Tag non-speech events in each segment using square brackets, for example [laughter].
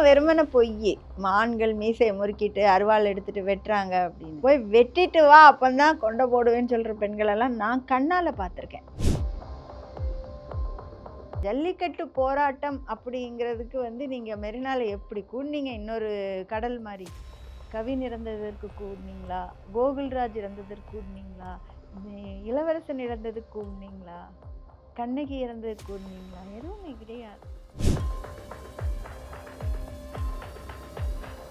இதெல்லாம் வெறுமனே பொய் மான்கள் மீசையை முறுக்கிட்டு அருவாள் எடுத்துட்டு வெட்டுறாங்க அப்படின்னு. போய் வெட்டிட்டு வா அப்பந்தான் கொண்டை போடுவேன்னு சொல்ற பெண்கள் எல்லாம் நான் கண்ணால பார்த்துருக்கேன். ஜல்லிக்கட்டு போராட்டம் அப்படிங்கிறதுக்கு வந்து நீங்கள் மெரினால எப்படி கூடினீங்க? இன்னொரு கடல் மாதிரி கவின் இறந்ததற்கு கூடினீங்களா? கோகுல்ராஜ் இறந்ததற்கு கூடினீங்களா? இளவரசன் இறந்ததுக்கு கூடினீங்களா? கண்ணகி இறந்ததுக்கு கூடினீங்களா? எதுவுமே கிடையாது.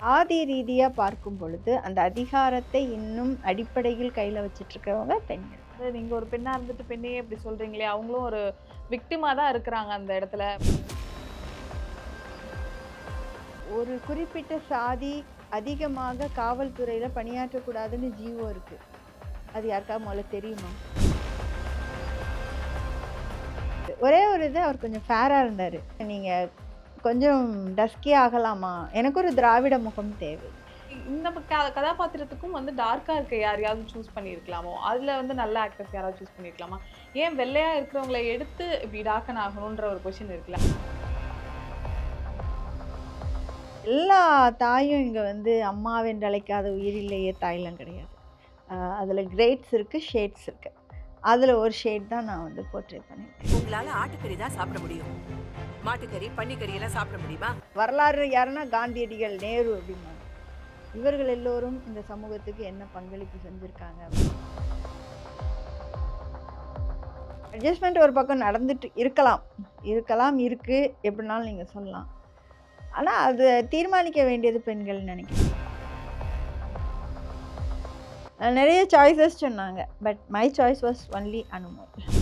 ஆதி ரீதியாக பார்க்கும் பொழுது அந்த அதிகாரத்தை இன்னும் அடிப்படையில் கையில் வச்சிட்டு இருக்கிறவங்க பெண்கள். அது நீங்க ஒரு பெண்ணா இருந்துட்டு பெண்ணையே இப்படி சொல்றீங்களே அவங்களும் ஒரு விக்டிமா தான் இருக்கிறாங்க அந்த இடத்துல. ஒரு குறிப்பிட்ட சாதி அதிகமாக காவல்துறையில் பணியாற்றக்கூடாதுன்னு ஜீவோ இருக்கு. அது யாருக்காவது முதல்ல தெரியுமா? ஒரே ஒரு இது அவர் கொஞ்சம் ஃபேராக இருந்தார். நீங்கள் கொஞ்சம் டஸ்கி ஆகலாமா? எனக்கு ஒரு திராவிட முகம் தேவை. இந்த கதாபாத்திரத்துக்கும் வந்து டார்க்கா இருக்க யாரையாவது சூஸ் பண்ணியிருக்கலாமோ? அதுல வந்து நல்ல ஆக்டர்ஸ் யாராவது சூஸ் பண்ணியிருக்கலாமா? ஏன் வெள்ளையா இருக்கிறவங்களை எடுத்து இப்படி டார்க்கன் ஆகணுன்ற ஒரு கொஷின் இருக்குல்ல. எல்லா தாயும் இங்கே வந்து அம்மாவென்று அழைக்காத உயிரிலேயே தாயெல்லாம் கிடையாது. அதில் கிரேட்ஸ் இருக்குது ஷேட்ஸ் இருக்குது அதில் ஒரு ஷேட் தான் நான் வந்து போர்ட்ரேட் பண்ணியிருக்கேன். உங்களால ஆட்டுக்கறி தான் சாப்பிட முடியும். மாட்டுக்கறி பன்னிக்கறி எல்லாம் சாப்பிட முடியுமா? வரலாறு யாருன்னா காந்தியடிகள் நேரு அப்படிம்பாங்க. இவர்கள் எல்லோரும் இந்த சமூகத்துக்கு என்ன பங்களிப்பு செஞ்சுருக்காங்க அட்ஜஸ்ட்மெண்ட் ஒரு பக்கம் நடந்துட்டு இருக்கலாம். இருக்கலாம் இருக்குது எப்படினாலும் நீங்கள் சொல்லலாம். ஆனால் அது தீர்மானிக்க வேண்டியது பெண்கள் நினைக்கிறேன். நிறைய சாய்ஸஸ் சொன்னாங்க. But my choice was only Anumol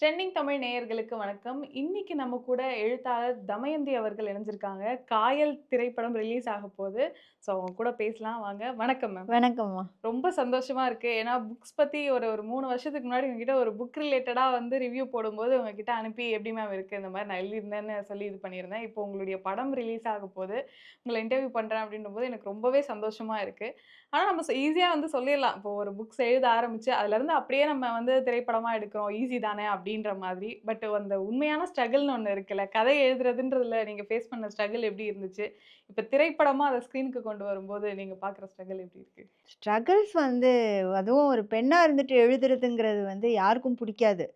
trending Tamil நேயர்களுக்கு வணக்கம். இன்னைக்கு நம்ம கூட எழுத்தாளர் தமயந்தி அவர்கள் இணைஞ்சிருக்காங்க. காயல் திரைப்படம் ரிலீஸ் ஆக போகுது. ஸோ அவங்க கூட பேசலாம். வாங்க. வணக்கம் மேம் வணக்கம்மா ரொம்ப சந்தோஷமா இருக்கு. ஏன்னா புக்ஸ் பத்தி ஒரு ஒரு மூணு வருஷத்துக்கு முன்னாடி உங்ககிட்ட ஒரு புக் ரிலேட்டடா வந்து ரிவ்யூ போடும்போது உங்ககிட்ட அனுப்பி எப்படி மேம் இருக்கு? இந்த மாதிரி நான் எழுதியிருந்தேன்னு சொல்லி இது பண்ணியிருந்தேன். இப்போ உங்களுடைய படம் ரிலீஸ் ஆக போகுது. உங்களை இன்டர்வியூ பண்றேன் அப்படின்னும் போது எனக்கு ரொம்பவே சந்தோஷமா இருக்கு. ஆனா நம்ம ஈஸியா வந்து சொல்லிடலாம். இப்போ ஒரு புக்ஸ் எழுத ஆரம்பிச்சு அதுல இருந்து அப்படியே நம்ம வந்து திரைப்படமா எடுக்கிறோம். ஈஸி தானே அப்படின்ற மாதிரி. பட் அந்த உண்மையான ஸ்ட்ரகிள்னு ஒன்று இருக்குல்ல கதை எழுதுறதுன்றதுல நீங்கள் ஃபேஸ் பண்ண ஸ்ட்ரகிள் எப்படி இருந்துச்சு? இப்போ திரைப்படமாக அதை ஸ்க்ரீனுக்கு கொண்டு வரும்போது நீங்கள் பார்க்குற ஸ்ட்ரகிள் எப்படி இருக்குது ஸ்ட்ரகிள்ஸ் வந்து அதுவும் ஒரு பெண்ணாக இருந்துட்டு எழுதுறதுங்கிறது வந்து யாருக்கும் பிடிக்காது.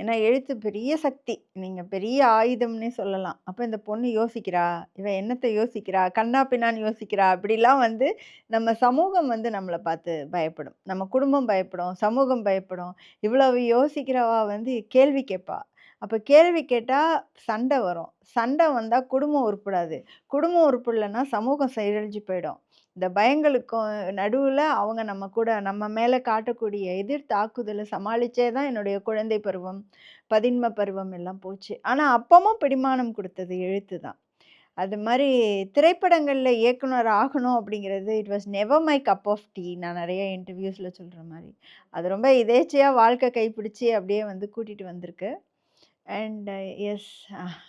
ஏன்னா எழுத்து பெரிய சக்தி. நீங்கள் பெரிய ஆயுதம்னே சொல்லலாம். அப்போ இந்த பொண்ணு யோசிக்கிறா இவன் என்னத்தை யோசிக்கிறா? கண்ணா பின்னான்னு யோசிக்கிறா? அப்படிலாம் வந்து நம்ம சமூகம் வந்து நம்மளை பார்த்து பயப்படும். நம்ம குடும்பம் பயப்படும் சமூகம் பயப்படும். இவ்வளவு யோசிக்கிறவா வந்து கேள்வி கேட்பா அப்போ கேள்வி கேட்டால் சண்டை வரும். சண்டை வந்தால் குடும்பம் உருப்படாது. குடும்பம் உருப்படலைன்னா சமூகம் செயலழிஞ்சு போயிடும். இந்த பயங்களுக்கும் நடுவில் அவங்க நம்ம கூட நம்ம மேலே காட்டக்கூடிய எதிர் தாக்குதலை சமாளித்தே தான் என்னுடைய குழந்தை பருவம் பதின்ம பருவம் எல்லாம் போச்சு. ஆனால் அப்பமும் பிடிமானம் கொடுத்தது எழுத்து தான். அது மாதிரி திரைப்படங்களில் இயக்குனர் ஆகணும் அப்படிங்கிறது it was never my cup of tea நான் நிறைய இன்டர்வியூஸில் சொல்கிற மாதிரி அது ரொம்ப இதேச்சையாக வாழ்க்கை கைப்பிடிச்சி அப்படியே வந்து கூட்டிகிட்டு வந்திருக்கு. Uh, அண்ட் எஸ்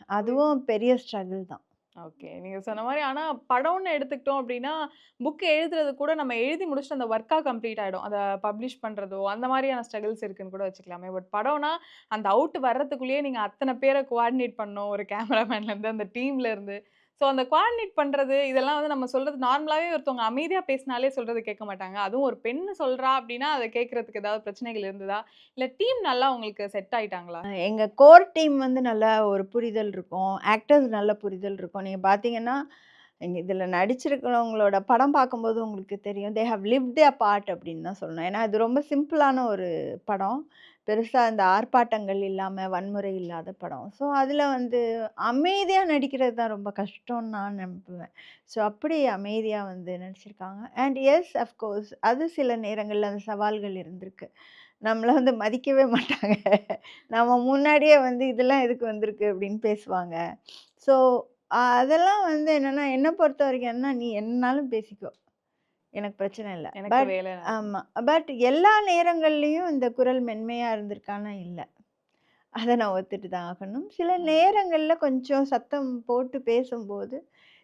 அதுவும் பெரிய ஸ்ட்ரகிள் தான். ஓகே. நீங்கள் சொன்ன மாதிரி ஆனால் படம்னு எடுத்துக்கிட்டோம் அப்படின்னா புக்கு எழுதுறது கூட நம்ம எழுதி முடிச்சுட்டு அந்த ஒர்க்காக கம்ப்ளீட் ஆகிடும் அதை பப்ளிஷ் பண்ணுறதோ அந்த மாதிரியான ஸ்ட்ரகிள்ஸ் இருக்குன்னு கூட வச்சுக்கலாமே. பட் படம்னா அந்த அவுட் வர்றதுக்குள்ளேயே நீங்கள் அத்தனை பேரை கோஆர்டினேட் பண்ணணும். ஒரு கேமராமேன்லேருந்து அந்த டீம்லேருந்து ஸோ அந்த குவாடினேட் பண்ணுறது இதெல்லாம் வந்து நம்ம சொல்கிறது நார்மலாகவே ஒருத்தவங்க அமைதியாக பேசினாலே சொல்கிறது கேட்க மாட்டாங்க. அதுவும் ஒரு பெண்ணு சொல்கிறா அப்படின்னா அதை கேட்குறதுக்கு ஏதாவது பிரச்சனைகள் இருந்ததா? இல்லை டீம் நல்லா உங்களுக்கு செட் ஆகிட்டாங்களா எங்கள் கோர் டீம் வந்து நல்ல ஒரு புரிதல் இருக்கும். ஆக்டர்ஸ் நல்ல புரிதல் இருக்கும். நீங்கள் பார்த்தீங்கன்னா எங்கள் இதில் நடிச்சிருக்கிறவங்களோட படம் பார்க்கும்போது உங்களுக்கு தெரியும். They have live the part அப்படின்னு தான் சொல்லணும். ஏன்னா இது ரொம்ப சிம்பிளான ஒரு படம். பெருசாக இந்த ஆர்ப்பாட்டங்கள் இல்லாமல் வன்முறை இல்லாத படம். ஸோ அதில் வந்து அமைதியாக நடிக்கிறது தான் ரொம்ப கஷ்டம்னு நான் நம்புவேன். ஸோ அப்படி அமைதியாக வந்து நடிச்சிருக்காங்க. அண்ட் எஸ் அஃப்கோர்ஸ் அது சில நேரங்களில் அந்த சவால்கள் இருந்திருக்கு. நம்மளை வந்து மதிக்கவே மாட்டாங்க. நம்ம முன்னாடியே வந்து இதெல்லாம் எதுக்கு வந்திருக்கு அப்படின்னு பேசுவாங்க. ஸோ அதெல்லாம் வந்து என்னென்னா என்னை பொறுத்த வரைக்கும் என்ன நீ என்னாலும் பேசிக்கோ. எனக்கு பிரச்சனை இல்லை பட் ஆமாம் பட் எல்லா நேரங்கள்லையும் இந்த குரல் மென்மையாக இருந்திருக்கானா இல்லை அதை நான் ஒத்துட்டு தான் ஆகணும் சில. நேரங்களில் கொஞ்சம் சத்தம் போட்டு பேசும்போது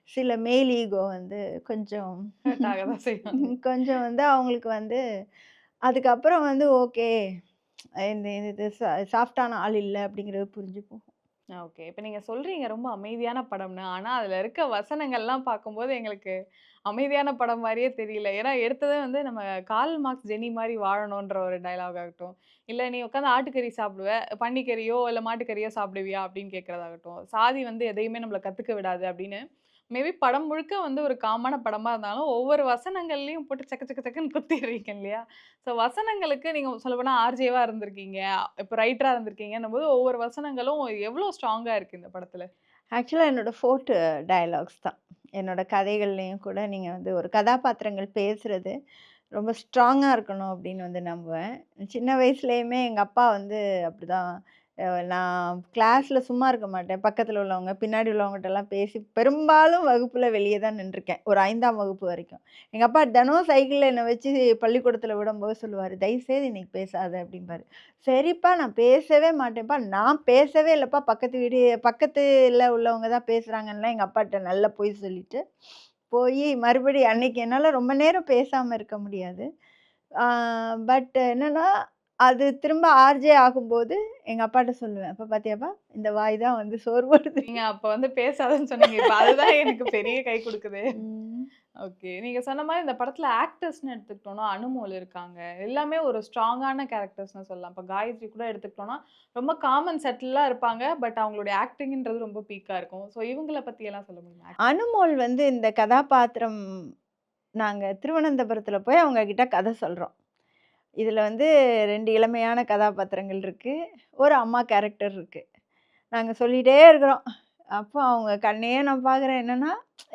சில மேல் ஈகோ வந்து கொஞ்சம் [laughs] கொஞ்சம் வந்து அவங்களுக்கு வந்து அதுக்கப்புறம் வந்து ஓகே. இந்த இது சா சாஃப்ட்டான ஆள் இல்ல அப்படிங்கிறது புரிஞ்சு போகும். ஓகே. இப்போ நீங்கள் சொல்கிறீங்க ரொம்ப அமைதியான படம்னு. ஆனால் அதில் இருக்க வசனங்கள்லாம் பார்க்கும்போது எங்களுக்கு அமைதியான படம் மாதிரியே தெரியல. ஏன்னா, எடுத்ததே வந்து நம்ம கார்ல் மார்க்ஸ் ஜெனி மாதிரி வாழணுன்ற ஒரு டைலாக் ஆகட்டும், இல்லை நீ உட்காந்து ஆட்டுக்கறி சாப்பிடுவ, பன்னிக்கறியோ இல்லை மாட்டுக்கறியோ சாப்பிடுவியா? அப்படின்னு கேட்குறதாகட்டும் சாதி வந்து எதையுமே நம்மளை கற்றுக்க விடாது அப்படின்னு, மேபி படம் முழுக்க வந்து ஒரு காமான படமாக இருந்தாலும், ஒவ்வொரு வசனங்கள்லையும் போட்டு சக்க சக்க சக்குன்னு குத்திடுறீங்க இல்லையா? ஸோ வசனங்களுக்கு நீங்க சொல்லப்போனா ஆர்ஜேவாக இருந்திருக்கீங்க. ரைட்டராக ரைட்டரா இருந்திருக்கீங்கன்னும்போது, ஒவ்வொரு வசனங்களும் எவ்வளோ ஸ்ட்ராங்காக இருக்குது இந்த படத்தில் ஆக்சுவலாக என்னோடய ஃபோர்ட் டயலாக்ஸ் தான். என்னோட கதைகள்லேயும் கூட நீங்கள் வந்து ஒரு கதாபாத்திரங்கள் பேசுகிறது ரொம்ப ஸ்ட்ராங்காக இருக்கணும் அப்படின்னு வந்து நம்புவேன். சின்ன வயசுலேயுமே எங்கள் அப்பா வந்து அப்படிதான் தான் நான் கிளாஸில் சும்மா இருக்க மாட்டேன். பக்கத்தில் உள்ளவங்க, பின்னாடி உள்ளவங்ககிட்டலாம் பேசி பெரும்பாலும் வகுப்பில் வெளியே தான் நின்றுருக்கேன். ஒரு ஐந்தாம் வகுப்பு வரைக்கும். எங்கள் அப்பா தினம் சைக்கிளில் என்னை வச்சு பள்ளிக்கூடத்தில் விடும்போது சொல்லுவார் "தயவுசெய்து இன்னைக்கு பேசாத" அப்படிம்பாரு. சரிப்பா நான் பேசவே மாட்டேன்ப்பா. நான் பேசவே இல்லைப்பா பக்கத்து வீடு பக்கத்தில் உள்ளவங்க தான் பேசுகிறாங்கன்னா எங்கள் அப்பாட்ட நல்லா பொய் சொல்லிட்டு, போய் மறுபடியும் அன்னைக்கு என்னால் ரொம்ப நேரம் பேசாமல் இருக்க முடியாது. பட் என்னென்னா அது திரும்ப ஆர்ஜே ஆகும்போது எங்க அப்பாட்ட சொல்லுவேன். "அப்ப பாத்தியாப்பா, இந்த வாய் தான் வந்து சோறு போடுது." நீங்க அப்ப வந்து பேசாதன்னு சொன்னீங்க. இப்ப அதுதான் எனக்கு பெரிய கை குடுக்குது. ஓகே. நீங்க சொன்ன மாரி இந்த படத்துல ஆக்டர்ஸ்ன்னு எடுத்துக்கிட்டோம்னா, அனுமோல் இருக்காங்க. எல்லாமே ஒரு ஸ்ட்ராங்கான கேரக்டர்ஸ்ன்னு சொல்லலாம். இப்ப காயத்ரி கூட எடுத்துக்கிட்டோம்னா, ரொம்ப காமன் செட்டிலா இருப்பாங்க. பட் அவங்களுடைய ஆக்டிங்ன்றது ரொம்ப பீக்கா இருக்கும். ஸோ இவங்கள பத்தி எல்லாம் சொல்ல முடியுமா? அனுமோல் வந்து இந்த கதாபாத்திரம் நாங்க திருவனந்தபுரத்துல போய் அவங்க கிட்ட கதை சொல்றோம். இதில் வந்து ரெண்டு இளமையான கதாபாத்திரங்கள் இருக்குது ஒரு அம்மா கேரக்டர் இருக்குது நாங்கள் சொல்லிகிட்டே இருக்கிறோம். அப்போ அவங்க கண்ணையே நான் பார்க்குறேன் என்னென்னா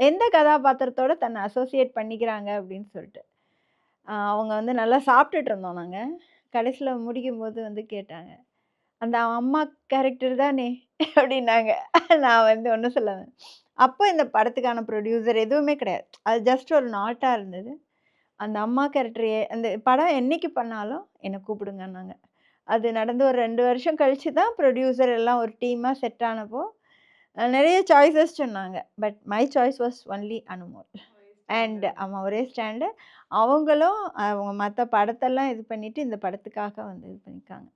எந்த கதாபாத்திரத்தோட தன்னை அசோசியேட் பண்ணிக்கிறாங்க அப்படின்னு சொல்லிட்டு. அவங்க வந்து நல்லா சாப்பிட்டுட்டு இருந்தோம் கடைசியில் முடிக்கும் முடிக்கும்போது வந்து கேட்டாங்க. "அந்த அம்மா கேரக்டர் தானே?" அப்படின்னாங்க. நான் வந்து ஒன்றும் சொல்லுவேன் அப்போ இந்த படத்துக்கான ப்ரொடியூசர் எதுவுமே கிடையாது. அது ஜஸ்ட் ஒரு நாட்டாக இருந்தது. அந்த அம்மா கேரக்டர் எ அந்த படம் என்னைக்கு பண்ணாலும் என்ன கூப்பிடுங்கன்னாங்க. அது நடந்து ஒரு 2 வருஷம் கழிச்சு தான் ப்ரொடியூசர் எல்லாம் ஒரு டீமா செட் ஆனப்போ, நெறைய சாய்ஸஸ் சொன்னாங்க. But my choice was only Anumol. And ஆமா ஒரே ஸ்டாண்டு. அவங்களும் அவங்க மத்த படத்தெல்லாம் இது பண்ணிட்டு, இந்த படத்துக்காக வந்து இது பண்ணியிருக்காங்க.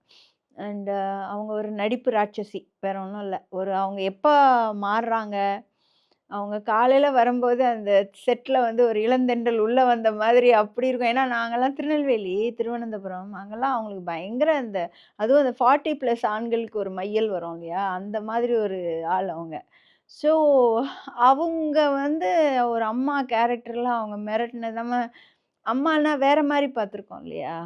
அண்ட் அவங்க ஒரு நடிப்பு ராட்சசி. வேற ஒண்ணும் இல்ல. ஒரு அவங்க எப்ப மாறுறாங்க, அவங்க காலையில் வரும்போது அந்த செட்டில் வந்து ஒரு இளந்தெண்டல் உள்ளே வந்த மாதிரி அப்படி இருக்கும். ஏன்னா நாங்கள்லாம் திருநெல்வேலி, திருவனந்தபுரம் அங்கெல்லாம் அவங்களுக்கு பயங்கர அந்த அதுவும் அந்த ஃபார்ட்டி ப்ளஸ் ஆண்களுக்கு ஒரு மையல் வரும் இல்லையா? அந்த மாதிரி ஒரு ஆள் அவங்க. ஸோ அவங்க வந்து ஒரு அம்மா கேரக்டர்லாம் அவங்க மிரட்டினதாம அம்மானா வேற மாரி பார்த்துருக்கோம் இல்லையா?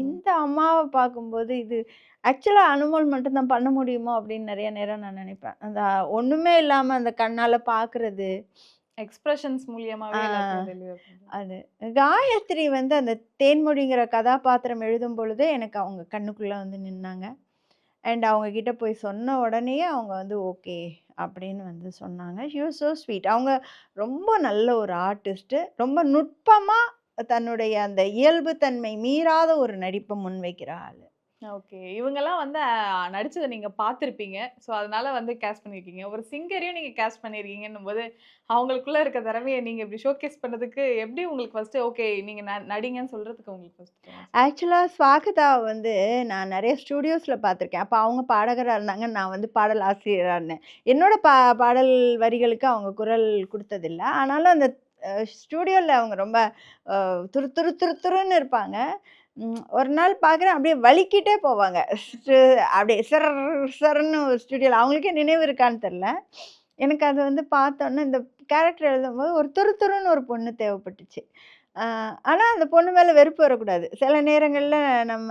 இந்த அம்மாவ பார்க்கும்போது இது ஆக்சுவலா அனுமோல் மட்டும் தான் பண்ண முடியுமோ அப்படின்னு நெறைய நேரம் நான் நினைப்பேன். அந்த ஒண்ணுமே இல்லாம அந்த கண்ணால பார்க்குறது. எக்ஸ்பிரஷன்ஸ் பண்றது. அது. காயத்ரி வந்து அந்த தேன்மொழிங்கிற கதாபாத்திரம் எழுதும் பொழுதே எனக்கு அவங்க கண்ணுக்குள்ள வந்து நின்னாங்க. அண்ட் அவங்க கிட்ட போய் சொன்ன உடனேயே அவங்க வந்து ஓகே அப்படின்னு வந்து சொன்னாங்க. She was so sweet. அவங்க ரொம்ப நல்ல ஒரு ஆர்டிஸ்ட்டு. ரொம்ப நுட்பமா தன்னுடைய அந்த இயல்பு தன்மை மீறாத ஒரு நடிப்ப முன்வைக்கிற ஆளு. ஓகே. இவங்கலாம் வந்து அ நடிச்சத நீங்க பார்த்திருப்பீங்க. ஸோ அதனால வந்து கேஸ்ட் பண்ணியிருக்கீங்க. ஒரு சிங்கரையும் நீங்க கேஸ்ட் பண்ணியிருக்கீங்கன்னும்போது, அவங்களுக்குள்ள இருக்க திறமைய நீங்க இப்படி ஷோகேஸ் பண்ணதுக்கு எப்படி உங்களுக்கு ஃபர்ஸ்ட்டு ஓகே நீங்க ந நடிங்கன்னு சொல்றதுக்கு உங்களுக்கு ஃபர்ஸ்ட் தோணுச்சு? ஆக்சுவலா ஸ்வாகதாவ வந்து நான் நெறைய ஸ்டுடியோஸ்ல பார்த்துருக்கேன். அப்ப அவங்க பாடகரா இருந்தாங்க. நான் வந்து பாடல் ஆசிரியரா இருந்தேன். என்னோட பா பாடல் வரிகளுக்கு அவங்க குரல் குடுத்ததில்ல. ஆனாலும் அந்த ஸ்டூடியோவில் அவங்க ரொம்ப துரு துரு துரு துருன்னு இருப்பாங்க. ஒரு நாள் பார்க்குறேன் அப்படியே வலிக்கிட்டே போவாங்க. அப்படியே சர் சர்ன்னு ஒரு ஸ்டுடியோல அவங்களுக்கே நினைவு இருக்கான்னு தெரில எனக்கு அது வந்து பார்த்தோன்னே இந்த கேரக்டர் எழுதும்போது ஒரு துரு துருன்னு ஒரு பொண்ணு தேவைப்பட்டுச்சு. ஆனால் அந்த பொண்ணு மேலே வெறுப்பு வரக்கூடாது. சில நேரங்களில் நம்ம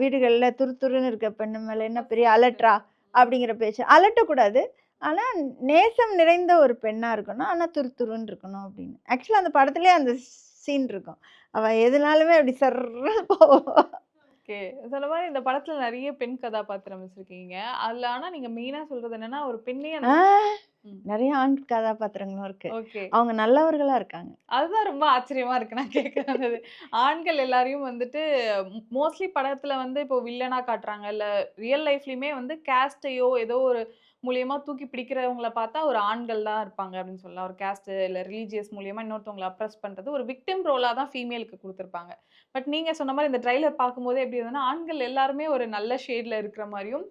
வீடுகளில் துரு துருன்னு இருக்க பெண்ணு மேலே என்ன பெரிய அலட்ரா அப்படிங்கிற பேச்சு. அலட்டக்கூடாது. ஆனா நேசம் நிறைந்த ஒரு பெண்ணா இருக்கணும். ஆனா துரு துருன்னு இருக்கணும் அப்படின்னு. ஆக்சுவலா அந்த படத்திலேயே அந்த சீன் இருக்கும். அவ எதுனாலுமே அப்படி போவா. ஓகே. சொன்ன மாரி இந்த படத்துல நெறைய பெண் கதாபாத்திரம் வச்சிருக்கீங்க. அதுல ஆனா நீங்க மெயினா சொல்றது என்னன்னா, ஒரு பெண்ணே. நெறைய ஆண் கதாபாத்திரங்களும் இருக்கு. ஓகே. அவங்க நல்லவர்களா இருக்காங்க. அதுதான் ரொம்ப ஆச்சரியமா இருக்கு நான் கேட்க வந்தது. ஆண்கள் எல்லாரையும் வந்துட்டு மோஸ்ட்லி படத்துல வந்து இப்போ வில்லனா காட்டுறாங்க. இல்ல ரியல் லைஃப்லயுமே வந்து கேஸ்ட்டையோ ஏதோ ஒரு மூலியமா தூக்கி பிடிக்கிறவங்கள பார்த்தா ஒரு ஆண்கள் தான் இருப்பாங்க அப்படின்னு சொல்லலாம். ஒரு கேஸ்ட் இல்ல ரிலீஜியஸ் மூலியமா இன்னொருத்தவங்களை அப்ரஸ் பண்றது ஒரு விக்டிம் ரோலா தான் ஃபீமேலுக்கு கொடுத்துருப்பாங்க. பட் நீங்க சொன்ன மாதிரி இந்த ட்ரைலர் பார்க்கும்போது எப்படி இருந்ததுன்னா ஆண்கள் எல்லாருமே ஒரு நல்ல ஷேட்ல இருக்கிற மாதிரியும்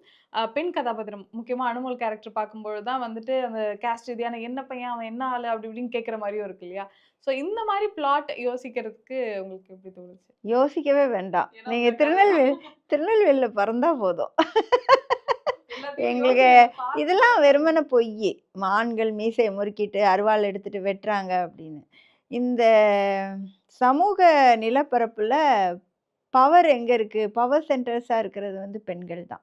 பெண் கதாபாத்திரம் முக்கியமா அனுமல் கேரக்டர் பார்க்கும்போது தான் வந்துட்டு அந்த கேஸ்ட் ரீதியான என்ன பையன் அவன் என்ன ஆளு அப்படி இப்படின்னு கேட்குற மாதிரியும் இருக்கு இல்லையா? ஸோ இந்த மாதிரி பிளாட் யோசிக்கிறதுக்கு உங்களுக்கு எப்படி தோணுச்சு? யோசிக்கவே வேண்டாம். ஏன்னா நீங்க இந்த திருநெல்வேலி திருநெல்வேலியில பிறந்தா போதும். எங்களுக்கு இதெல்லாம் வெறுமனே பொய் ஆண்கள் மீசையை முறுக்கிட்டு அருவாள் எடுத்துட்டு வெட்டுறாங்க அப்படின்னு. இந்த சமூக நிலப்பரப்புல பவர் எங்க இருக்கு? பவர் சென்டர்ஸா இருக்கிறது வந்து பெண்கள் தான்.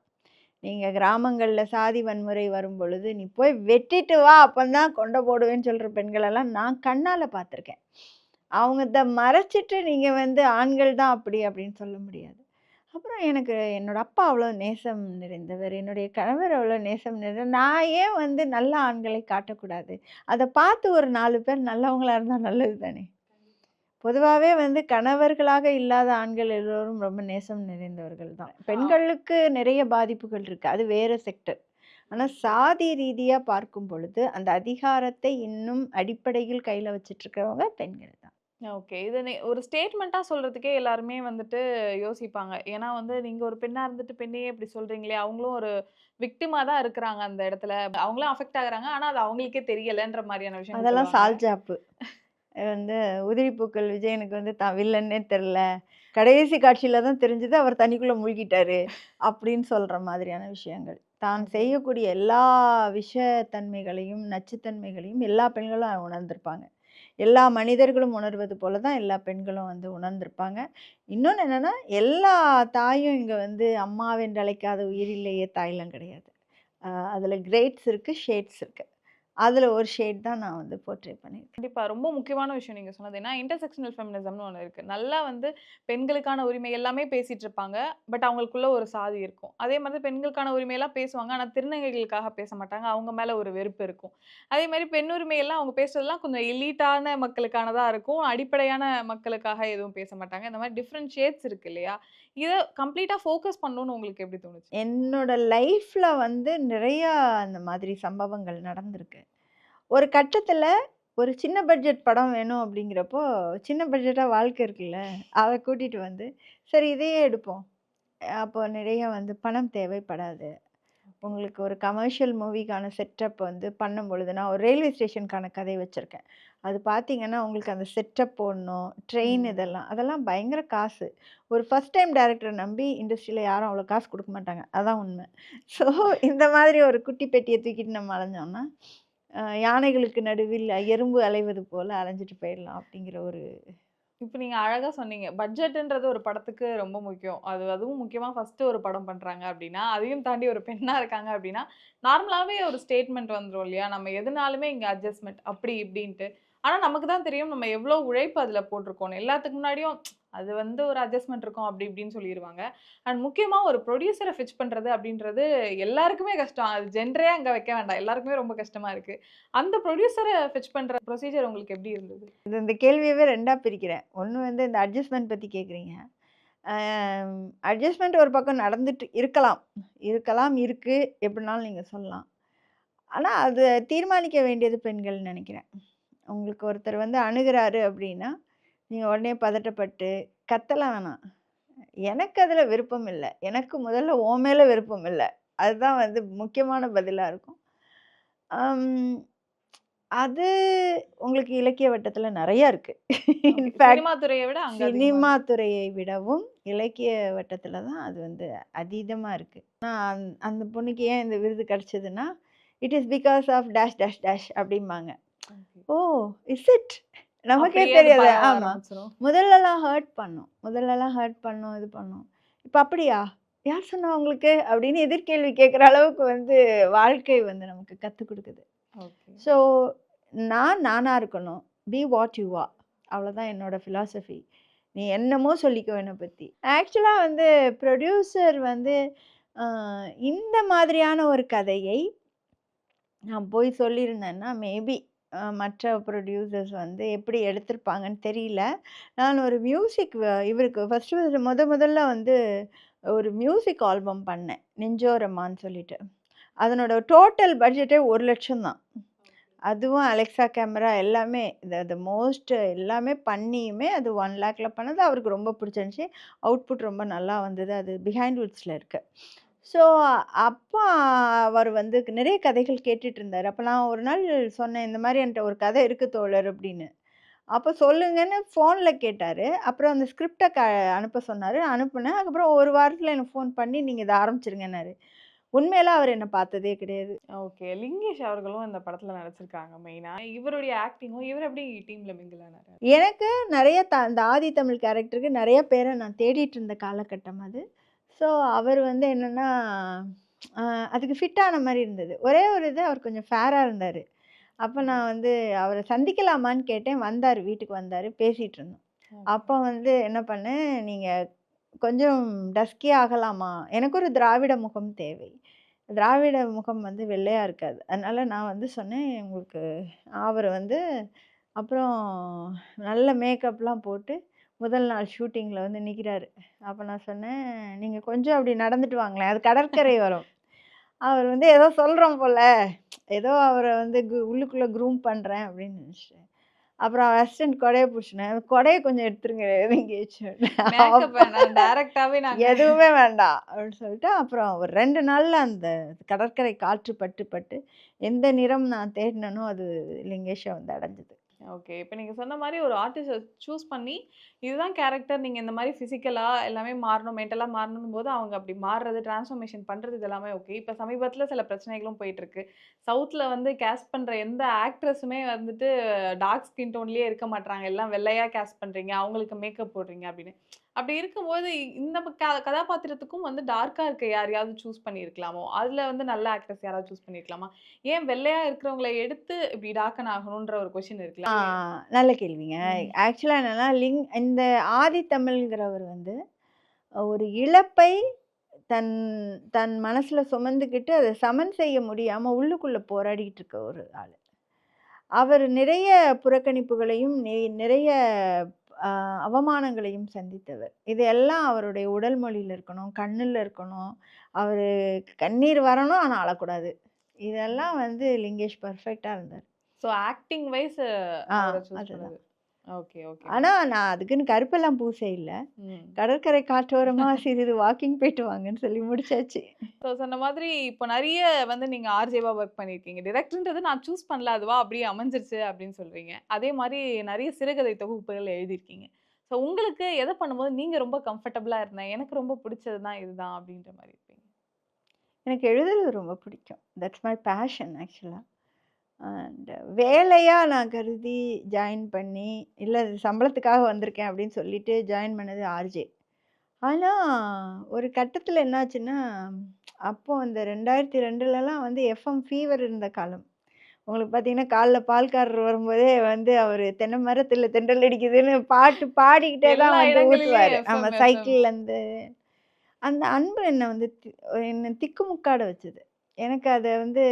நீங்க கிராமங்கள்ல சாதி வன்முறை வரும் பொழுது நீ போய் வெட்டிட்டு வா அப்பந்தான் கொண்டை போடுவேன்னு சொல்ற பெண்கள் எல்லாம் நான் கண்ணால பார்த்துருக்கேன். அவங்க இதை மறைச்சிட்டு நீங்க வந்து ஆண்கள் தான் அப்படி அப்படின்னு சொல்ல முடியாது. அப்புறம் எனக்கு என்னோட அப்பா அவ்வளோ நேசம் நிறைந்தவர் என்னுடைய கணவர் அவ்வளோ நேசம் நிறைந்த நான் ஏன் வந்து நல்ல ஆண்களை காட்டக்கூடாது? அதை பார்த்து ஒரு நாலு பேர் நல்லவங்களா இருந்தால் நல்லது தானே? பொதுவாகவே வந்து கணவர்களாக இல்லாத ஆண்கள் எல்லோரும் ரொம்ப நேசம் நிறைந்தவர்கள் தான். பெண்களுக்கு நிறைய பாதிப்புகள் இருக்கு. அது வேற செக்டர் ஆனால் சாதி ரீதியாக பார்க்கும் பொழுது அந்த அதிகாரத்தை இன்னும் அடிப்படையில் கையில் வச்சிட்டு இருக்கிறவங்க பெண்கள் தான். ஓகே. இது ஒரு ஸ்டேட்மெண்ட்டாக சொல்றதுக்கே எல்லாருமே வந்துட்டு யோசிப்பாங்க. ஏன்னா வந்து நீங்க ஒரு பெண்ணா இருந்துட்டு பெண்ணையே இப்படி சொல்றீங்களே அவங்களும் ஒரு விக்டிமா தான் இருக்கிறாங்க அந்த இடத்துல. அவங்களும் அஃபெக்ட் ஆகுறாங்க. ஆனா அது அவங்களுக்கே தெரியலன்ற மாதிரியான விஷயம் அதெல்லாம் சால்ஜாப்பு வந்து உதிரிப்பூக்கள் விஜயனுக்கு வந்து தான் வில்லன்னே தெரில. கடைசி காட்சியில தான் தெரிஞ்சது அவர் தண்ணிக்குள்ள மூழ்கிட்டாரு அப்படின்னு சொல்ற மாதிரியான விஷயங்கள். தான் செய்யக்கூடிய எல்லா விஷத்தன்மைகளையும் நச்சுத்தன்மைகளையும் எல்லா பெண்களும் உணர்ந்திருப்பாங்க. எல்லா மனிதர்களும் உணர்வது போல தான் எல்லா பெண்களும் வந்து உணர்ந்திருப்பாங்க. இன்னொன்று என்னென்னா எல்லா தாயும் இங்கே வந்து அம்மாவென்று அழைக்காத உயிரிலேயே தாய்லாம் கிடையாது. அதில் கிரேட்ஸ் இருக்குது ஷேட்ஸ் இருக்குது அதுல ஒரு ஷேட் தான் நான் வந்து போர்ட்ரே பண்ணியிருக்கேன். கண்டிப்பா. ரொம்ப முக்கியமான விஷயம் நீங்க சொன்னது. ஏன்னா இன்டர்செக்ஷனல் ஃபெமினிசம்னு ஒன்று இருக்கு. நல்லா வந்து பெண்களுக்கான உரிமை எல்லாமே பேசிட்டு இருப்பாங்க. பட் அவங்களுக்குள்ள ஒரு சாதி இருக்கும். அதே மாதிரி பெண்களுக்கான உரிமை எல்லாம் பேசுவாங்க. ஆனா திருநங்கைகளுக்காக பேச மாட்டாங்க. அவங்க மேல ஒரு வெறுப்பு இருக்கும். அதே மாதிரி பெண் உரிமை எல்லாம் அவங்க பேசுறதெல்லாம் கொஞ்சம் எலீட்டான மக்களுக்கானதா இருக்கும். அடிப்படையான மக்களுக்காக எதுவும் பேச மாட்டாங்க. இந்த மாதிரி டிஃப்ரெண்ட் ஷேட்ஸ் இருக்கு இல்லையா? இதை கம்ப்ளீட்டா ஃபோக்கஸ் பண்ணணும்னு உங்களுக்கு எப்படி தோணுச்சு? என்னோட லைஃப்ல வந்து நிறைய அந்த மாதிரி சம்பவங்கள் நடந்திருக்கு. ஒரு கட்டத்துல ஒரு சின்ன பட்ஜெட் படம் வேணும் அப்படிங்கிறப்போ சின்ன பட்ஜெட்டா வாழ்க்கை இருக்குல்ல அதை கூட்டிட்டு வந்து சரி இதையே எடுப்போம். அப்போ நிறைய வந்து பணம் தேவைப்படாது. உங்களுக்கு ஒரு கமர்ஷியல் மூவிக்கான செட்டப் வந்து பண்ணும் பொழுது நான் ஒரு ரயில்வே ஸ்டேஷனுக்கான கதை வச்சுருக்கேன். அது பார்த்தீங்கன்னா உங்களுக்கு அந்த செட்டப் போடணும் ட்ரெயின் ம். இதெல்லாம் அதெல்லாம் பயங்கர காசு. ஒரு ஃபர்ஸ்ட் டைம் டேரக்டரை நம்பி இண்டஸ்ட்ரியில் யாரும் அவ்வளோ காசு கொடுக்க மாட்டாங்க. அதான் உண்மை. ஸோ இந்த மாதிரி ஒரு குட்டி பெட்டியை தூக்கிட்டு நம்ம அலைஞ்சோம்னா யானைகளுக்கு நடுவில் எறும்பு அலைவது போல் அலைஞ்சிட்டு போயிடலாம் அப்படிங்கிற ஒரு இப்போ நீங்கள் அழகாக சொன்னீங்க. பட்ஜெட்டுன்றது ஒரு படத்துக்கு ரொம்ப முக்கியம். அது அதுவும் முக்கியமாக ஃபஸ்ட்டு ஒரு படம் பண்ணுறாங்க அப்படின்னா அதையும் தாண்டி ஒரு பெண்ணாக இருக்காங்க அப்படின்னா நார்மலாகவே ஒரு ஸ்டேட்மெண்ட் வந்துடும் இல்லையா? நம்ம எதுனாலுமே இங்கே அட்ஜஸ்ட்மெண்ட் அப்படி இப்படின்ட்டு. ஆனால் நமக்கு தான் தெரியும் நம்ம எவ்வளோ உழைப்பு அதில் போட்டிருக்கோம். எல்லாத்துக்கு முன்னாடியும் அது வந்து ஒரு அட்ஜஸ்ட்மெண்ட் இருக்கும் அப்படி இப்படின்னு சொல்லிடுவாங்க அண்ட் முக்கியமாக ஒரு ப்ரொடியூசரை ஃபிச் பண்ணுறது அப்படின்றது எல்லாருக்குமே கஷ்டம். அது ஜென்ரே அங்கே வைக்க வேண்டாம். எல்லாருக்குமே ரொம்ப கஷ்டமாக இருக்குது அந்த ப்ரொடியூசரை ஃபிச் பண்ணுற ப்ரொசீஜர் உங்களுக்கு எப்படி இருந்தது? இந்த இந்த கேள்வியவே ரெண்டாக பிரிக்கிறேன். ஒன்று வந்து இந்த அட்ஜஸ்ட்மெண்ட் பற்றி கேட்குறீங்க அட்ஜஸ்ட்மெண்ட் ஒரு பக்கம் நடந்துட்டு இருக்கலாம். இருக்கலாம் இருக்குது எப்படினாலும் நீங்கள் சொல்லலாம். ஆனால் அது தீர்மானிக்க வேண்டியது பெண்கள்னு நினைக்கிறேன். உங்களுக்கு ஒருத்தர் வந்து அணுகிறாரு அப்படின்னா நீங்கள் உடனே பதட்டப்பட்டு கத்தலாம் வேணாம். எனக்கு அதில் விருப்பம் இல்லை. எனக்கு முதல்ல ஓ மேலே விருப்பம் இல்லை. அதுதான் வந்து முக்கியமான பதிலாக இருக்கும். ஆம், அது உங்களுக்கு இலக்கிய வட்டத்தில் நிறையா இருக்குது இன்ஃபேக்ட் சினிமா துறையை விட அங்க அதிகமா சினிமா இருக்கு. துறையை விடவும் இலக்கிய வட்டத்தில் தான் அது வந்து அதீதமாக இருக்குது நான் அந்த பொண்ணுக்கு ஏன் இந்த விருது கிடைச்சதுன்னா it is because of dash dash dash அப்படிம்பாங்க. ஓ இஸ் இட் நமக்கே தெரியாது. ஆரம்பிச்சிரும். முதல்லலாம் ஹர்ட் பண்ணோம். முதல்லலாம் ஹர்ட் பண்ணோம் இது பண்ணோம். இப்போ அப்படியா? யார் சொன்னா உங்களுக்கு? அப்படின்னு எதிர்கேள்வி கேட்குற அளவுக்கு வந்து வாழ்க்கை வந்து நமக்கு கற்றுக் கொடுக்குது. ஸோ நான் நானாக இருக்கணும். பி வாட் யூ ஆர் அவ்வளோதான் என்னோட ஃபிலாசபி நீ என்னமோ சொல்லிக்கோ என்னை பற்றி ஆக்சுவலாக வந்து ப்ரொடியூசர் வந்து இந்த மாதிரியான ஒரு கதையை நான் போய் சொல்லியிருந்தேன்னா மேபி மற்ற ப்ரொடியூசர்ஸ் வந்து எப்படி எடுத்திருப்பாங்கன்னு தெரியல. நான் ஒரு மியூசிக் இவருக்கு ஃபஸ்ட்டு முத முதல்ல வந்து ஒரு மியூசிக் ஆல்பம் பண்ணேன். நெஞ்சோரம்மான்னு சொல்லிட்டு. அதனோட டோட்டல் பட்ஜெட்டே ஒரு லட்சம் தான். அதுவும் அலெக்சா கேமரா எல்லாமே த மோஸ்ட் எல்லாமே பண்ணியுமே அது ஒன் லேக்கில் பண்ணது. அவருக்கு ரொம்ப பிடிச்சிருந்துச்சி. அவுட்புட் ரொம்ப நல்லா வந்தது. அது பிஹைண்ட் வுட்ஸில் இருக்குது ஸோ அப்பா அவர் வந்து நிறைய கதைகள் கேட்டுட்டு இருந்தார் அப்போ நான் ஒரு நாள் சொன்னேன் இந்த மாதிரி என்கிட்ட ஒரு கதை இருக்கு தோழர் அப்படின்னு. அப்போ சொல்லுங்கன்னு ஃபோனில் கேட்டார். அப்புறம் அந்த ஸ்கிரிப்டை க அனுப்ப சொன்னார். அனுப்புனேன். அதுக்கப்புறம் ஒரு வாரத்தில் எனக்கு ஃபோன் பண்ணி நீங்கள் இதை ஆரம்பிச்சிருங்கன்னாரு. உண்மையில அவர் என்னை பார்த்ததே கிடையாது. ஓகே. லிங்கேஷ் அவர்களும் இந்த படத்துல நடிச்சிருக்காங்க மெயினா? இவருடைய ஆக்டிங்கும் இவர் எப்படி டீம்ல மிங்கிள் ஆனாரு? எனக்கு நிறைய த அந்த ஆதி தமிழ் கேரக்டருக்கு நிறைய பேரை நான் தேடிட்டு இருந்த காலகட்டம் அது. ஸோ அவர் வந்து என்னென்னா அதுக்கு ஃபிட்டான மாதிரி இருந்தது. ஒரே ஒரு இது அவர் கொஞ்சம் ஃபேராக இருந்தார். அப்போ நான் வந்து அவரை சந்திக்கலாமான்னு கேட்டேன். வந்தார் வீட்டுக்கு வந்தார் பேசிகிட்டு இருந்தோம். அப்போ வந்து என்ன பண்ணேன் நீங்கள் கொஞ்சம் டஸ்கி ஆகலாமா? எனக்கு ஒரு திராவிட முகம் தேவை. திராவிட முகம் வந்து வெள்ளையாக இருக்காது. அதனால நான் வந்து சொன்னேன் உங்களுக்கு அவர் வந்து அப்புறம் நல்ல மேக்கப்லாம் போட்டு முதல் நாள் ஷூட்டிங்கில் வந்து நிற்கிறாரு அப்போ நான் சொன்னேன் நீங்கள் கொஞ்சம் அப்படி நடந்துட்டு வாங்களேன் அது கடற்கரை வரும். அவர் வந்து ஏதோ சொல்கிறோம் போல ஏதோ அவரை வந்து கு உள்ளுக்குள்ளே க்ரூம் பண்ணுறேன் அப்படின்னு நினச்சிட்டேன். அப்புறம் அசிஸ்டன்ட் கொடையை பிடிச்சினேன். கொடையை கொஞ்சம் எடுத்துருங்க வேணாம் டைரக்டாவே நாங்க எதுவுமே வேண்டாம் அப்படின்னு சொல்லிட்டு அப்புறம் ஒரு ரெண்டு நாளில் அந்த கடற்கரை காற்று பட்டு பட்டு எந்த நிறம் நான் தேடினனோ அது லிங்கேஷை வந்து அடைஞ்சது. ஓகே. இப்போ நீங்கள் சொன்ன மாதிரி ஒரு ஆர்டிஸ்டை சூஸ் பண்ணி இதுதான் கேரக்டர் நீங்கள் இந்த மாதிரி ஃபிசிக்கலாக எல்லாமே மாறணும் மென்டலாக மாறணும் போது அவங்க அப்படி மாறுறது டிரான்ஸ்ஃபர்மேஷன் பண்ணுறது இது எல்லாமே ஓகே. இப்போ சமீபத்தில் சில பிரச்சனைகளும் போயிட்டுருக்கு. சவுத்தில் வந்து கேஸ்ட் பண்ணுற எந்த ஆக்ட்ரஸுமே வந்துட்டு டார்க் ஸ்கின் டோன்லேயே இருக்க மாட்டாங்க எல்லாம் வெள்ளையாக கேஸ்ட் பண்ணுறீங்க அவங்களுக்கு மேக்கப் போடுறீங்க அப்படின்னு. அப்படி இருக்கும்போது இந்த கதாபாத்திரத்துக்கும் வந்து டார்க்கா இருக்க யாரையாவது சூஸ் பண்ணியிருக்கலாமோ? அதுல வந்து நல்ல ஆக்ட்ரஸ் யாராவது சூஸ் பண்ணியிருக்கலாமா? ஏன் வெள்ளையா இருக்கிறவங்களை எடுத்து இப்படி டார்க்கன் ஆகணுன்ற ஒரு கொஸ்டின் ஆ இருக்குல்ல நல்ல கேள்விங்க. ஆக்சுவலாக என்னன்னா லிங் இந்த ஆதி தமிழ்ங்கிறவர் வந்து ஒரு இழப்பை தன் தன் மனசுல சுமந்துக்கிட்டு அதை சமன் செய்ய முடியாம உள்ளுக்குள்ள போராடிட்டு இருக்க ஒரு ஆள். அவர் நிறைய புறக்கணிப்புகளையும் நிறைய அவமானங்களையும் சந்தித்தவர். இது எல்லாம் அவருடைய உடல் மொழியில இருக்கணும் கண்ணுல இருக்கணும். அவர் கண்ணீர் வரணும் ஆனால் அழக்கூடாது. இதெல்லாம் வந்து லிங்கேஷ் பர்ஃபெக்டாக இருந்தார். So acting wise okay okay ஆனா நான் அதுக்குன்னு கருப்பெல்லாம் பூசே இல்ல. கடற்கரை காற்றோரமா சிறிது வாக்கிங் போயிட்டு வாங்கன்னு சொல்லி முடிச்சாச்சு. ஸோ சொன்ன மாதிரி இப்போ நிறைய வந்து நீங்கள் ஆர்ஜேவா ஒர்க் பண்ணியிருக்கீங்க. டிரெக்ட்ன்றது நான் சூஸ் பண்ணல அதுவா அப்படியே அமைஞ்சிருச்சு அப்படின்னு சொல்றீங்க. அதே மாதிரி நிறைய சிறுகதை தொகுப்புகள் எழுதியிருக்கீங்க. ஸோ உங்களுக்கு எதை பண்ணும்போது நீங்கள் ரொம்ப கம்ஃபர்டபுளாக இருந்தேன்? எனக்கு ரொம்ப பிடிச்சது தான் இதுதான் அப்படின்ற மாதிரி இருப்பீங்க. எனக்கு எழுதுறது ரொம்ப பிடிக்கும். தட்ஸ் மை பேஷன் ஆக்சுவலாக வேலையாக நான் கருதி ஜாயின் பண்ணி இல்லை சம்பளத்துக்காக வந்திருக்கேன் அப்படின்னு சொல்லிட்டு ஜாயின் பண்ணது ஆர்ஜே ஆனால் ஒரு கட்டத்தில் என்னாச்சுன்னா அப்போ அந்த ரெண்டாயிரத்தி ரெண்டுலலாம் வந்து எஃப்எம் ஃபீவர் இருந்த காலம். உங்களுக்கு பார்த்தீங்கன்னா காலைல பால்காரர் வரும்போதே வந்து அவர் தென்னை மரத்தில் தென்றல் அடிக்குதுன்னு பாட்டு பாடிக்கிட்டே தான் வந்து ஊற்றுவார் ஆமாம். சைக்கிள்லேருந்து அந்த அன்பு என்னை வந்து என்னை திக்குமுக்காட வச்சது. எனக்கு அதை வந்து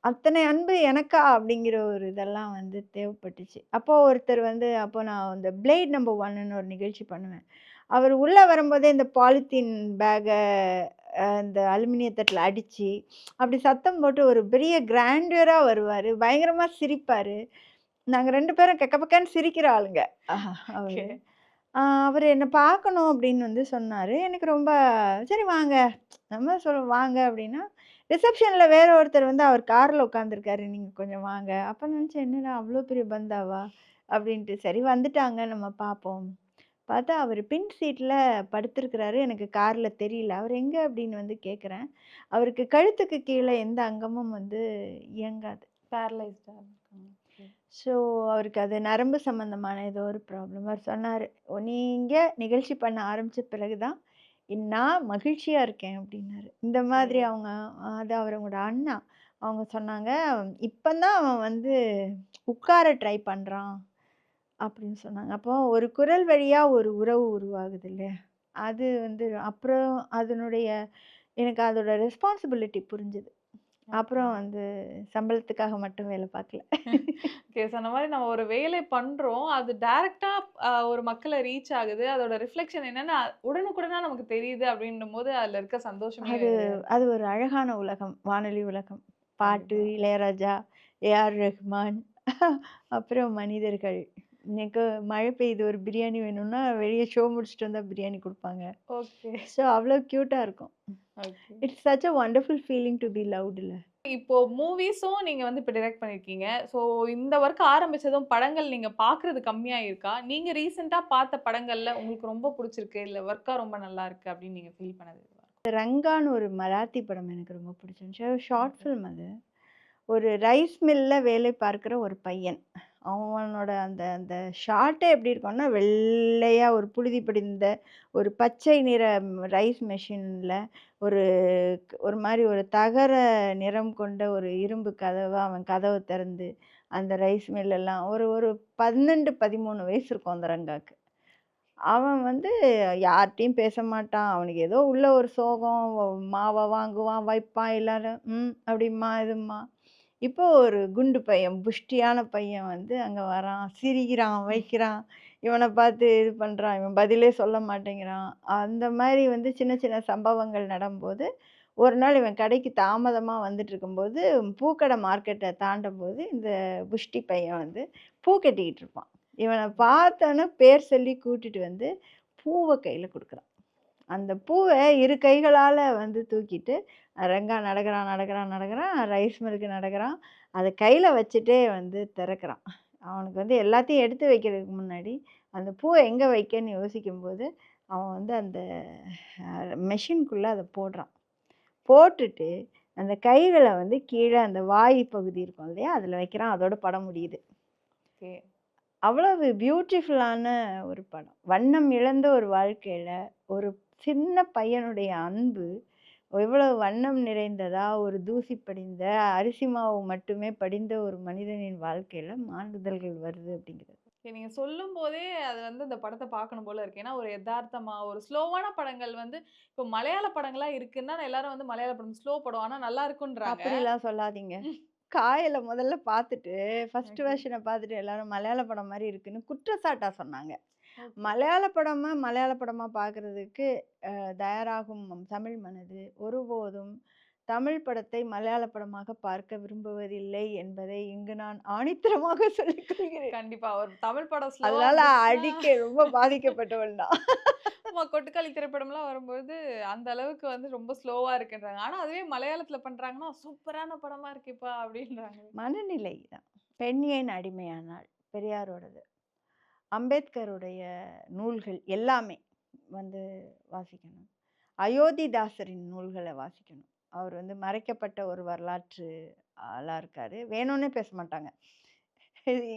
அத்தனை அன்பு எனக்கா? அப்படிங்கிற ஒரு இதெல்லாம் வந்து தேவைப்பட்டுச்சு. அப்போ ஒருத்தர் வந்து அப்போ நான் இந்த பிளேட் நம்பர் ஒன்னு ஒரு நிகழ்ச்சி பண்ணுவேன். அவர் உள்ளே வரும்போதே இந்த பாலித்தீன் பேக்கை இந்த அலுமினிய தட்டில் அடித்து அப்படி சத்தம் போட்டு ஒரு பெரிய கிராண்டியராக வருவார். பயங்கரமாக சிரிப்பார். நாங்கள் ரெண்டு பேரும் கெக்க பக்கன்னு சிரிக்கிற ஆளுங்க. அவர். அவர் என்னை பார்க்கணும் அப்படின்னு வந்து சொன்னார். எனக்கு ரொம்ப சரி வாங்க. நம்ம சொல் வாங்க அப்படின்னா ரிசப்ஷனில் வேற ஒருத்தர் வந்து அவர் காரில் உட்காந்துருக்காரு நீங்கள் கொஞ்சம் வாங்க. அப்போ நினச்சேன் என்னடா அவ்வளோ பெரிய பந்தாவா? அப்படின்ட்டு. சரி வந்துட்டாங்க. நம்ம பார்ப்போம் பார்த்தா அவர் பின் சீட்டில் படுத்திருக்கிறாரு. எனக்கு காரில் தெரியல. அவர் எங்கே அப்படின்னு வந்து கேட்குறேன் அவருக்கு கழுத்துக்கு கீழே எந்த அங்கமும் வந்து இயங்காது. பேரலைஸ்டாக இருக்காங்க. ஸோ அவருக்கு அது நரம்பு சம்மந்தமான ஏதோ ஒரு ப்ராப்ளம் அவர் சொன்னார் நீங்கள் நிகழ்ச்சி பண்ண ஆரம்பித்த பிறகு தான் நான் மகிழ்ச்சியாக இருக்கேன் அப்படின்னாரு. இந்த மாதிரி சரி. அவங்க அது அவங்களோட அண்ணா அவங்க சொன்னாங்க இப்போதான் அவன் வந்து உட்கார ட்ரை பண்ணுறான் அப்படின்னு சொன்னாங்க. அப்போ ஒரு குரல் வழியாக ஒரு உறவு உருவாகுது இல்லையா அது வந்து அப்புறம் அதனுடைய எனக்கு அதோட ரெஸ்பான்சிபிலிட்டி புரிஞ்சுது. அப்புறம் வந்து சம்பளத்துக்காக மட்டும் வேலை பார்க்கல. ஓகே. சொன்ன மாரி நம்ம ஒரு வேலை பண்றோம். அது டைரக்ட்டா அ ஒரு மக்கள ரீச் ஆகுது. அதோட ரிஃப்ளெக்ஷன் என்னன்னா, உடனுக்குடனா நமக்கு தெரியுது அப்படின்னும்போது, அதுல இருக்க சந்தோஷமே அது அது ஒரு அழகான உலகம். வானொலி உலகம். பாட்டு. இளையராஜா, ஏ.ஆர். ரஹ்மான், அப்புறம் மனிதர்கள். இன்னைக்கு மழை பெய்யுது ஒரு பிரியாணி வேணும்னா, வெளிய ஷோ முடிச்சுட்டு வந்தா பிரியாணி குடுப்பாங்க. ஓகே. ஸோ அவ்வளோ கியூட்டா இருக்கும். It's such a wonderful feeling to be லவ்டுல. இப்போ மூவிஸும் நீங்க வந்து இப்ப டைரக்ட் பண்ணியிருக்கீங்க. ஸோ இந்த ஒர்க் ஆரம்பிச்சதும் படங்கள் நீங்க பார்க்குறது கம்மியா இருக்கா? நீங்க ரீசென்ட்டா பார்த்த படங்கள்ல உங்களுக்கு ரொம்ப புடிச்சிருக்கு, இல்ல ஒர்க்கா ரொம்ப நல்லா இருக்கு அப்படின்னு நீங்க ஃபீல் பண்ணது? ரங்கான்னு ஒரு மராத்தி படம் எனக்கு ரொம்ப பிடிச்சிருந்துச்சு. ஷார்ட். ஃபில்ம் அது. ஒரு ரைஸ் மில்லில் வேலை பார்க்குற ஒரு பையன். அவனோட அந்த அந்த ஷார்ட்டே எப்படி இருக்கும்னா, வெள்ளையாக ஒரு புழுதி படிந்த ஒரு பச்சை நிற ரைஸ் மெஷினில் ஒரு ஒரு மாதிரி ஒரு தகர நிறம் கொண்ட ஒரு இரும்பு கதவை அவன் கதவை திறந்து, அந்த ரைஸ் மில்லெல்லாம் ஒரு ஒரு 12, 13 வயசு இருக்கும் அந்த ரங்காக்கு. அவன் வந்து யார்கிட்டையும் பேச மாட்டான். அவனுக்கு ஏதோ உள்ள ஒரு சோகம். மாவை வாங்குவான், வைப்பான் எல்லாரும் ம் அப்படிம்மா, இதும்மா. இப்போ ஒரு குண்டு பையன், புஷ்டியான பையன் வந்து அங்க வரான். சிரிக்கிறான், வைக்கிறான். இவன பார்த்து இது பண்றான். இவன் பதிலே சொல்ல மாட்டேங்கிறான். அந்த மாரி வந்து சின்ன சின்ன சம்பவங்கள் நடம்போது, ஒரு நாள் இவன் கடைக்கு தாமதமா வந்துட்டு இருக்கும்போது, பூக்கடை மார்க்கெட்ட தாண்டும்போது, இந்த புஷ்டி பையன் வந்து பூ கட்டிக்கிட்டு இருப்பான். இவன பார்த்தோனே பேர் சொல்லி கூட்டிட்டு வந்து, பூவ கையில குடுக்குறான். அந்த பூவை இரு கைகளால் வந்து தூக்கிட்டு, ரங்கா நடக்கிறான் நடக்கிறான் நடக்கிறான் ரைஸ் மில்க்கு நடக்கிறான் அதை கையில் வச்சுட்டே வந்து திறக்குறான். அவனுக்கு வந்து எல்லாத்தையும் எடுத்து வைக்கிறதுக்கு முன்னாடி, அந்த பூவை எங்கே வைக்கன்னு யோசிக்கும்போது, அவன் வந்து அந்த மெஷின்குள்ளே அதை போடுறான். போட்டுட்டு, அந்த கைகளை வந்து கீழே அந்த வாய் பகுதி இருக்கும் இல்லையா? அதில் வைக்கிறான். அதோட படம் முடியுது. ஓகே. அவ்வளவு பியூட்டிஃபுல்லான ஒரு படம். வண்ணம் இழந்த ஒரு வாழ்க்கையில, ஒரு சின்ன பையனுடைய அன்பு, எவ்வளவு வண்ணம் நிறைந்ததா, ஒரு தூசி படிந்த, அரிசி மாவு மட்டுமே படிந்த ஒரு மனிதனின் வாழ்க்கையில மாறுதல்கள் வருது அப்படிங்கிறது. ஓகே. நீங்க சொல்லும்போதே அது வந்து இந்த படத்த பார்க்கணும் போல இருக்கு. ஏன்னா ஒரு எதார்த்தமா, ஒரு ஸ்லோவான படங்கள் வந்து இப்போ மலையாள படங்களா இருக்குன்னா, எல்லாரும் வந்து மலையாள படம் ஸ்லோ படம். ஆனா நல்லா இருக்குன்றாங்க. அப்படிலாம் சொல்லாதீங்க. காயல முதல்ல பார்த்துட்டு, ஃபர்ஸ்ட். வெர்ஷன பார்த்துட்டு எல்லாரும் மலையாள படம் மாரி இருக்குன்னு குற்றச்சாட்டா சொன்னாங்க. மலையாள படமா மலையாள படமா பார்க்கறதுக்கு தயாராகும் தமிழ் மனது ஒருபோதும் தமிழ் படத்தை மலையாள படமாக பார்க்க விரும்புவதில்லை என்பதை இங்கு நான் ஆணித்தரமாக [laughs] சொல்லிக் கொள்கிறேன். கண்டிப்பா. ஒரு தமிழ் படம் அதனால அடிக்க ரொம்ப பாதிக்கப்பட்டவள் தான். [laughs] கொட்டுக்காளி திரைப்படம்லாம் வரும்போது, அந்த அளவுக்கு வந்து ரொம்ப ஸ்லோவா இருக்குன்றாங்க. ஆனா அதுவே மலையாளத்துல பண்றாங்கன்னா, சூப்பரான படமா இருக்குப்பா அப்படின்றாங்க. மனநிலை தான். பெண் ஏன் அடிமையானாள்? பெரியாரோடது. அம்பேத்கருடைய நூல்கள் எல்லாமே வந்து வாசிக்கணும். அயோத்திதாசரின் நூல்கள வாசிக்கணும். அவர் வந்து மறைக்கப்பட்ட ஒரு வரலாற்று ஆளாக இருக்கார் வேணும்னே பேச மாட்டாங்க.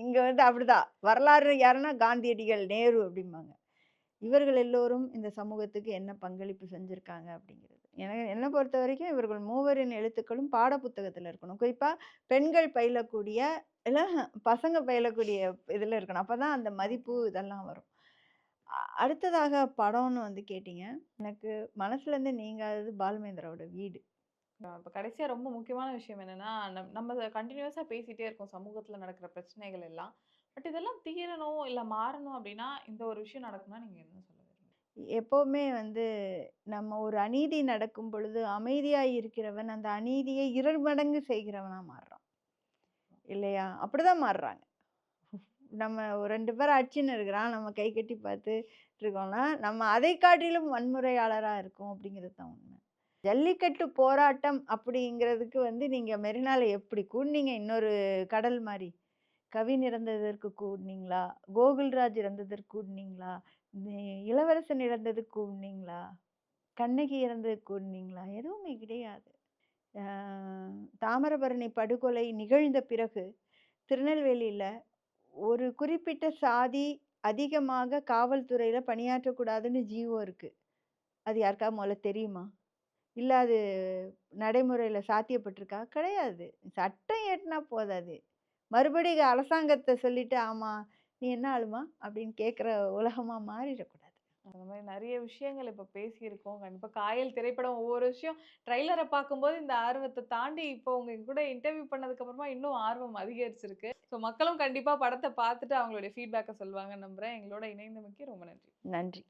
இங்கே வந்து அப்படிதான். வரலாறு யாருன்னா காந்தியடிகள், நேரு அப்படிம்பாங்க. இவர்கள் எல்லோரும் இந்த சமூகத்துக்கு என்ன பங்களிப்பு செஞ்சுருக்காங்க அப்படிங்கிறது. எனக்கு பொறுத்த வரைக்கும் இவர்கள் மூவரின் எழுத்துக்களும் பாட இருக்கணும். குறிப்பாக பெண்கள் பயிலக்கூடிய இல்லை பசங்க பயிலக்கூடிய இதில் இருக்கணும். அப்போ தான் அந்த மதிப்பு இதெல்லாம் வரும். அடுத்ததாக படம்னு வந்து கேட்டீங்க. எனக்கு மனசுலேருந்து நீங்காதது பாலுமகேந்திராவோட வீடு. இப்போ கடைசியாக ரொம்ப முக்கியமான விஷயம் என்னென்னா நம் நம்ம கண்டினியூஸாக பேசிகிட்டே இருக்கோம் சமூகத்தில் நடக்கிற பிரச்சனைகள் எல்லாம். பட் இதெல்லாம் தீரணும், இல்லை மாறணும் அப்படின்னா, இந்த ஒரு விஷயம் நடக்கும்னா நீங்கள் என்ன சொல்ல எப்போவுமே வந்து நம்ம ஒரு அநீதி நடக்கும் பொழுது அமைதியாக இருக்கிறவன், அந்த அநீதியை 2 மடங்கு செய்கிறவனாக மாறுறான். இல்லையா? அப்படிதான் மாறுறாங்க. நம்ம ஒரு ரெண்டு பேர் அடிச்சுன்னு இருக்கிறான். நம்ம கை கட்டி பார்த்து இருக்கோம்னா, நம்ம அதை காட்டிலும் வன்முறையாளராக இருக்கோம் அப்படிங்கிறது தான் உண்மை. ஜல்லிக்கட்டு போராட்டம் அப்படிங்கிறதுக்கு வந்து நீங்கள் மெரினால எப்படி கூடினீங்க இன்னொரு கடல் மாதிரி கவின் இறந்ததற்கு கூடினீங்களா கோகுல்ராஜ் இறந்ததற்கு கூடினீங்களா இளவரசன் இறந்ததுக்கு கூடுனீங்களா? கண்ணகி இறந்ததுக்கு கூடினீங்களா எதுவுமே கிடையாது. தாமிரபரணி படுகொலை நிகழ்ந்த பிறகு, திருநெல்வேலியில் ஒரு குறிப்பிட்ட சாதி அதிகமாக காவல்துறையில் பணியாற்றக்கூடாதுன்னு ஜீவோ இருக்குது அது யாருக்கா முதல்ல தெரியுமா? இல்ல அது நடைமுறையில சாத்தியப்பட்டிருக்கா? கிடையாது. சட்டம் இயற்றினா போதாது. மறுபடியும் அரசாங்கத்த சொல்லிட்டு, ஆமா நீ என்ன ஆளுமா? அப்படின்னு கேட்கிற உலகமா மாறிடக்கூடாது. அந்த மாதிரி நிறைய விஷயங்கள் இப்போ பேசியிருக்கோம் கண்டிப்பா காயல் திரைப்படம் ஒவ்வொரு விஷயம் ட்ரைலரை பார்க்கும்போது இந்த ஆர்வத்தை தாண்டி இப்போ உங்க கூட இன்டர்வியூ பண்ணதுக்கு அப்புறமா இன்னும் ஆர்வம் அதிகரிச்சிருக்கு ஸோ மக்களும் கண்டிப்பா படத்தை பார்த்துட்டு அவங்களுடைய ஃபீட்பேக்கை சொல்லுவாங்க நம்புறேன் எங்களோட இணைந்தமைக்கு ரொம்ப நன்றி நன்றி